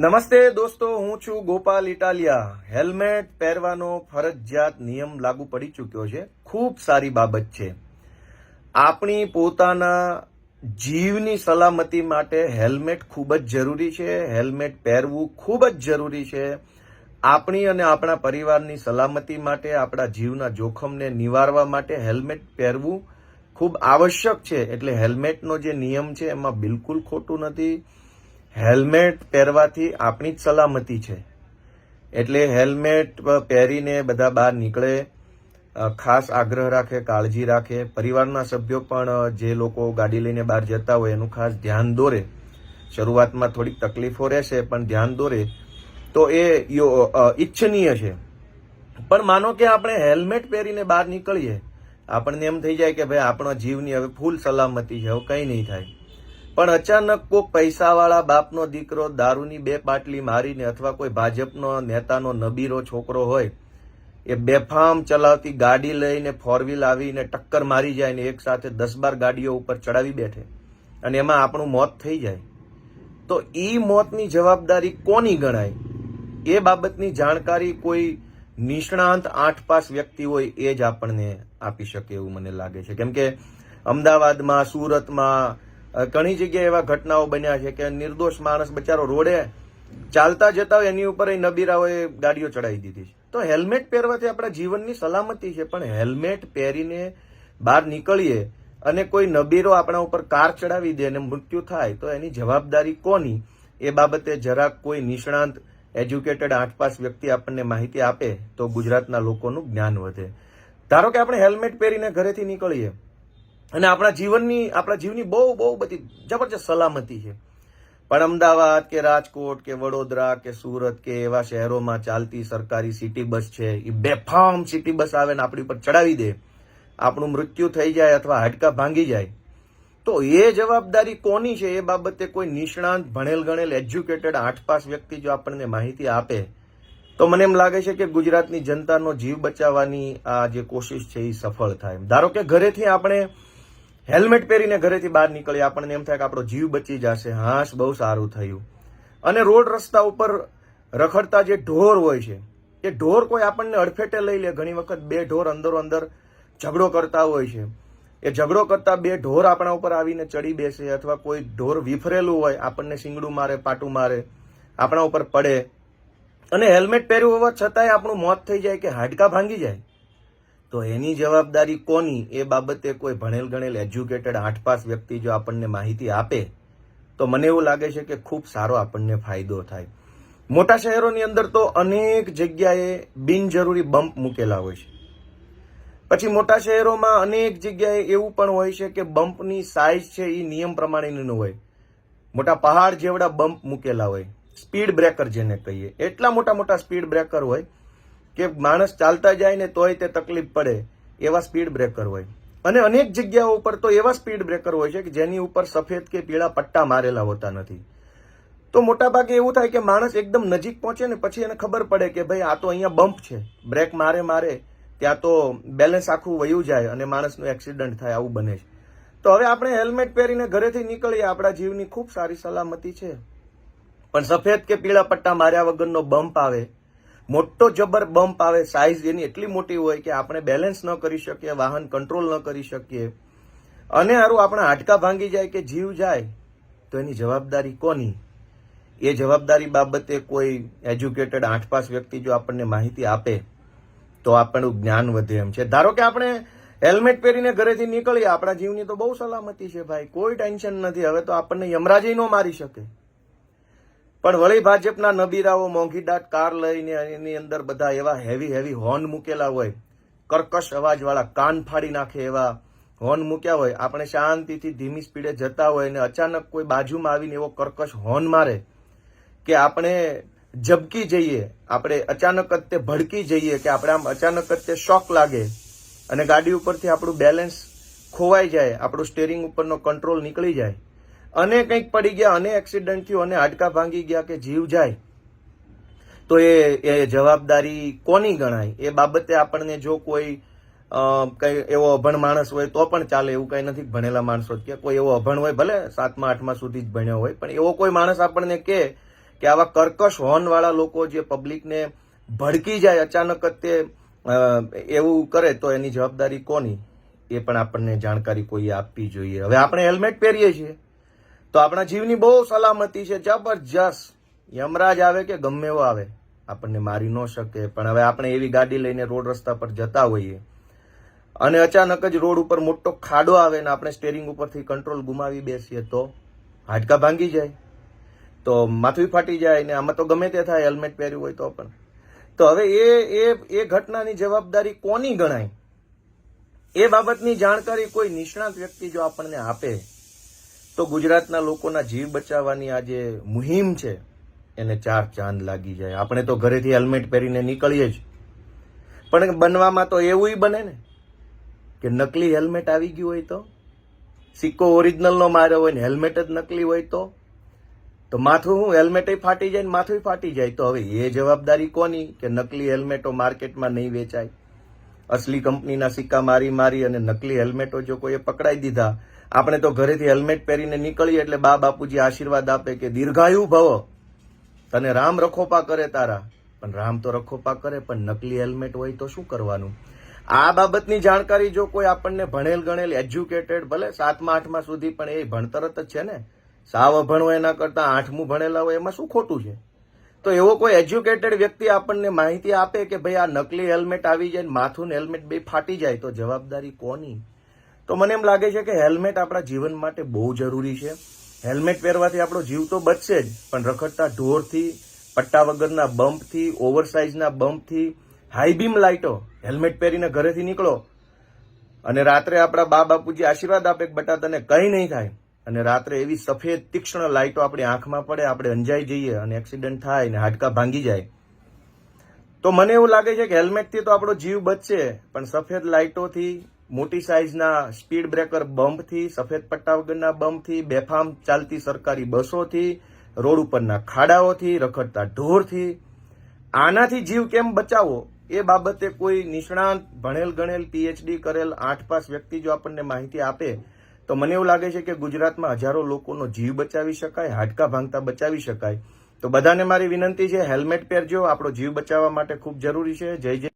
નમસ્તે દોસ્તો, હું છું ગોપાલ ઇટાલિયા. હેલ્મેટ પહેરવાનો ફરજિયાત નિયમ લાગુ પડી ચૂક્યો છે. ખૂબ સારી બાબત છે. આપણી પોતાના જીવની સલામતી માટે હેલ્મેટ ખૂબ જ જરૂરી છે. હેલ્મેટ પહેરવું ખૂબ જ જરૂરી છે. આપણી અને આપણા પરિવારની સલામતી માટે, આપણા જીવના જોખમને નિવારવા માટે હેલ્મેટ પહેરવું ખૂબ આવશ્યક છે. એટલે હેલ્મેટનો જે નિયમ છે, એમાં બિલકુલ ખોટું નથી. હેલ્મેટ પહેરવાથી આપણી જ સલામતી છે. એટલે હેલ્મેટ પહેરીને બધા બહાર નીકળે ખાસ આગ્રહ રાખે, કાળજી રાખે. પરિવારના સભ્યો પણ જે લોકો ગાડી લઈને બહાર જતા હોય એનું ખાસ ધ્યાન દોરે. શરૂઆતમાં થોડીક તકલીફો રહેશે, પણ ધ્યાન દોરે તો એ ઈચ્છનીય છે. પણ માનો કે આપણે હેલ્મેટ પહેરીને બહાર નીકળીએ, આપણને એમ થઈ જાય કે ભાઈ આપણા જીવની હવે ફૂલ સલામતી છે, હવે કંઈ નહીં થાય. પણ અચાનક કોઈક પૈસાવાળા બાપનો દીકરો દારૂની બે પાટલી મારીને અથવા કોઈ ભાજપનો નેતાનો નબીરો છોકરો હોય, એ બેફામ ચલાવતી ગાડી લઈને ફોર વ્હીલ આવીને ટક્કર મારી જાય ને એક સાથે દસ બાર ગાડીઓ ઉપર ચડાવી બેઠે અને એમાં આપણું મોત થઈ જાય. તો એ મોતની જવાબદારી કોની ગણાય? એ બાબતની જાણકારી કોઈ નિષ્ણાંત આઠ પાસ વ્યક્તિ હોય એ જ આપણને આપી શકે એવું મને લાગે છે. કેમ કે અમદાવાદમાં, સુરતમાં ઘણી જગ્યાએ એવા ઘટનાઓ બન્યા છે કે નિર્દોષ માણસ બચારો રોડે ચાલતા જતા હોય, એની ઉપર એ નબીરાઓએ ગાડીઓ ચડાવી દીધી છે. તો હેલ્મેટ પહેરવાથી આપણા જીવનની સલામતી છે, પણ હેલ્મેટ પહેરીને બહાર નીકળીએ અને કોઈ નબીરો આપણા ઉપર કાર ચડાવી દે અને મૃત્યુ થાય, તો એની જવાબદારી કોની? એ બાબતે જરાક કોઈ નિષ્ણાંત, એજ્યુકેટેડ આઠ પાસ વ્યક્તિ આપણને માહિતી આપે તો ગુજરાતના લોકોનું જ્ઞાન વધે. ધારો કે આપણે હેલ્મેટ પહેરીને ઘરેથી નીકળીએ અને આપણા જીવનની, આપણા જીવની બહુ બહુ બધી જબરજસ્ત સલામતી છે. પણ અમદાવાદ કે રાજકોટ કે વડોદરા કે સુરત કે એવા શહેરોમાં ચાલતી સરકારી સિટી બસ છે, એ બેફામ સિટી બસ આવે ને આપણી ઉપર ચડાવી દે, આપણું મૃત્યુ થઈ જાય અથવા હાડકા ભાંગી જાય, તો એ જવાબદારી કોની છે? એ બાબતે કોઈ નિષ્ણાંત ભણેલ ગણેલ એજ્યુકેટેડ આઠ પાસ વ્યક્તિ જો આપણને માહિતી આપે, તો મને એમ લાગે છે કે ગુજરાતની જનતાનો જીવ બચાવવાની આ જે કોશિશ છે, એ સફળ થાય. ધારો કે ઘરેથી આપણે હેલ્મેટ પહેરીને ઘરેથી બહાર નીકળીએ, આપણને એમ થાય કે આપણો જીવ બચી જશે. હાશ, બહુ સારું થયું. અને રોડ રસ્તા ઉપર રખડતા જે ઢોર હોય છે, એ ઢોર કોઈ આપણને અડફેટે લઈ લે. ઘણી વખત બે ઢોર અંદરો અંદર ઝઘડો કરતા હોય છે. એ ઝઘડો કરતા બે ઢોર આપણા ઉપર આવીને ચડી બેસે અથવા કોઈ ઢોર વિફરેલું હોય, આપણને શિંગડું મારે, પાટું મારે, આપણા ઉપર પડે. અને હેલ્મેટ પહેર્યું હોવા છતાંય આપણું મોત થઈ જાય કે હાડકા ભાંગી જાય. તો એની જવાબદારી કોની? એ બાબતે કોઈ ભણેલ ગણેલ એજ્યુકેટેડ આઠ પાસ વ્યક્તિ જો આપણને માહિતી આપે, તો મને એવું લાગે છે કે ખૂબ સારો આપણને ફાયદો થાય. મોટા શહેરોની અંદર તો અનેક જગ્યાએ બિનજરૂરી બમ્પ મૂકેલા હોય છે. પછી મોટા શહેરોમાં અનેક જગ્યાએ એવું પણ હોય છે કે બમ્પની સાઇઝ છે એ નિયમ પ્રમાણેની ન હોય. મોટા પહાડ જેવડા બમ્પ મૂકેલા હોય. સ્પીડ બ્રેકર જેને કહીએ. એટલા મોટા મોટા સ્પીડ બ્રેકર હોય કે માણસ ચાલતા જાય ને તોય તે તકલીફ પડે, એવા સ્પીડ બ્રેકર હોય. અને અનેક જગ્યાઓ ઉપર તો એવા સ્પીડ બ્રેકર હોય છે કે જેની ઉપર સફેદ કે પીળા પટ્ટા મારેલા હોતા નથી. તો મોટા ભાગે એવું થાય કે માણસ એકદમ નજીક પહોંચે ને પછી એને ખબર પડે કે ભાઈ આ તો અહીંયા બમ્પ છે. બ્રેક મારે મારે, ત્યાં તો બેલેન્સ આખું વયું જાય અને માણસનું એક્સિડન્ટ થાય, આવું બને છે. તો હવે આપણે હેલ્મેટ પહેરીને ઘરેથી નીકળીએ, આપણા જીવની ખૂબ સારી સલામતી છે. પણ સફેદ કે પીળા પટ્ટા માર્યા વગરનો બમ્પ આવે મોટો જબર બમ્પ આવે સાઇઝ એની એટલી મોટી હોય કે આપણે બેલેન્સ ન કરી શકીએ, વાહન કંટ્રોલ ન કરી શકીએ. અને હારું આપણા હાડકા ભાંગી જાય કે જીવ જાય, તો એની જવાબદારી કોની? એ જવાબદારી બાબતે કોઈ એજ્યુકેટેડ આઠ પાસ વ્યક્તિ જો આપણને માહિતી આપે, તો આપણું જ્ઞાન વધે એમ છે. ધારો કે આપણે હેલ્મેટ પહેરીને ઘરેથી નીકળીએ, આપણા જીવની તો બહુ સલામતી છે ભાઈ, કોઈ ટેન્શન નથી. હવે તો આપણને યમરાજી ન મારી શકે. પણ વળી ભાજપના નબીરાઓ મોંઘીદાટ કાર લઈને એની અંદર બધા એવા હેવી હેવી હોર્ન મૂકેલા હોય, કર્કશ અવાજવાળા કાન ફાડી નાખે એવા હોર્ન મૂક્યા હોય, આપણે શાંતિથી ધીમી સ્પીડે જતા હોય અને અચાનક કોઈ બાજુમાં આવીને એવો કર્કશ હોર્ન મારે કે આપણે ઝબકી જઈએ, આપણે અચાનક જ તે ભડકી જઈએ, કે આપણે આમ અચાનક જ તે શોક લાગે અને ગાડી ઉપરથી આપણું બેલેન્સ ખોવાઈ જાય, આપણું સ્ટેરિંગ ઉપરનો કંટ્રોલ નીકળી જાય. અને કંઈક પડી ગયા, અને એક્સિડન્ટ થયું, અને હાડકા ભાંગી ગયા કે જીવ જાય, તો એ એ જવાબદારી કોની ગણાય? એ બાબતે આપણને જો કોઈ કંઈ એવો અભણ માણસ હોય તો પણ ચાલે, એવું કઈ નથી ભણેલા માણસો કે, કોઈ એવો અભણ હોય, ભલે સાતમા, આઠમા સુધી જ ભણ્યો હોય, પણ એવો કોઈ માણસ આપણને કે કે આવા કર્કશ હોર્નવાળા લોકો જે પબ્લિકને ભડકી જાય, અચાનક જ તે એવું કરે, તો એની જવાબદારી કોની? એ પણ આપણને જાણકારી કોઈએ આપવી જોઈએ. હવે આપણે હેલ્મેટ પહેરીએ છીએ. તો આપણા જીવની બહુ સલામતી છે. જબરજસ્ત. યમરાજ આવે કે ગમે એવો આવે, આપણને મારી ન શકે. પણ હવે આપણે એવી ગાડી લઈને રોડ રસ્તા પર જતા હોઈએ. અને અચાનક જ રોડ ઉપર મોટો ખાડો આવે ને આપણે સ્ટેરિંગ ઉપરથી કંટ્રોલ ગુમાવી બેસીએ તો હાડકા ભાંગી જાય. તો માથું ફાટી જાય ને આમાં તો ગમે તે થાય હેલ્મેટ પહેર્યું હોય તો પણ. તો હવે એ એ એ ઘટનાની જવાબદારી કોની ગણાય? એ બાબતની જાણકારી કોઈ નિષ્ણાત વ્યક્તિ જો આપણને આપે તો ગુજરાતના લોકોના જીવ બચાવવાની આ જે મુહિમ છે, એને ચાર ચાંદ લાગી જાય. આપણે તો ઘરેથી હેલ્મેટ પહેરીને નીકળીએ જ. પણ બનવામાં તો એવું બને ને, કે નકલી હેલ્મેટ આવી ગયું હોય તો, સિક્કો ઓરિજિનલનો માર્યો હોય ને, હેલ્મેટ જ નકલી હોય તો તો માથું હું હેલ્મેટ ફાટી જાય ને માથું ફાટી જાય. તો હવે એ જવાબદારી કોની, કે નકલી હેલ્મેટો માર્કેટમાં નહીં વેચાય? અસલી કંપનીના સિક્કા મારી મારી અને નકલી હેલ્મેટો જો કોઈએ પકડાઈ દીધા, આપણે તો ઘરેથી હેલ્મેટ પહેરીને નીકળીએ એટલે બા બાપુજી આશીર્વાદ આપે કે દીર્ઘાયુ ભવ. તને રામ રખોપા કરે તારા. પણ રામ તો રખોપા કરે, પણ નકલી હેલ્મેટ હોય તો શું કરવાનું? આ બાબતની જાણકારી જો કોઈ આપણને ભણેલ, ગણેલ, એજ્યુકેટેડ, ભલે સાતમા, આઠમા સુધી પણ એ ભણતર જ છે ને? સાવ હોય એના કરતા આઠમું ભણેલા હોય એમાં શું ખોટું છે? તો એવો કોઈ એજ્યુકેટેડ વ્યક્તિ આપણને માહિતી આપે કે ભાઈ આ નકલી હેલ્મેટ આવી જાય માથું હેલ્મેટ બે ફાટી જાય, તો જવાબદારી કોની? તો મને એમ લાગે છે કે હેલ્મેટ આપણા જીવન માટે બહુ જરૂરી છે. હેલ્મેટ પહેરવાથી આપણો જીવ તો બચશે જ, પણ રખડતા ઢોરથી, પટ્ટા વગરના બમ્પથી ઓવરસાઇઝના બમ્પથી હાઈ બીમ લાઇટો હેલ્મેટ પહેરીને ઘરેથી નીકળો. અને રાત્રે આપણા બા બાપુજી આશીર્વાદ આપે બટા તને કંઈ નહીં થાય. અને રાત્રે એવી સફેદ તીક્ષ્ણ લાઇટો આપણી આંખમાં પડે, આપણે અંજાઈ જઈએ અને એક્સિડન્ટ થાય ને હાડકા ભાંગી જાય. તો મને એવું લાગે છે કે હેલ્મેટથી તો આપણો જીવ બચશે, પણ સફેદ લાઇટોથી મોટી સાઇઝના સ્પીડ બ્રેકર બમ્પથી, સફેદ પટ્ટા વગરના બમ્પથી, બેફામ ચાલતી સરકારી બસોથી, રોડ ઉપરના ખાડાઓથી, રખડતા ઢોરથી, આનાથી જીવ કેમ બચાવવો? એ બાબતે કોઈ નિષ્ણાંત ભણેલ ગણેલ પીએચડી કરેલ આઠ પાસ વ્યક્તિ જો આપણને માહિતી આપે તો મને એવું લાગે છે કે ગુજરાતમાં હજારો લોકોનો જીવ બચાવી શકાય, હાડકા ભાંગતા બચાવી શકાય. તો બધાને મારી વિનંતી છે, હેલ્મેટ પહેરજો, આપણો જીવ બચાવવા માટે ખૂબ જરૂરી છે. જય જય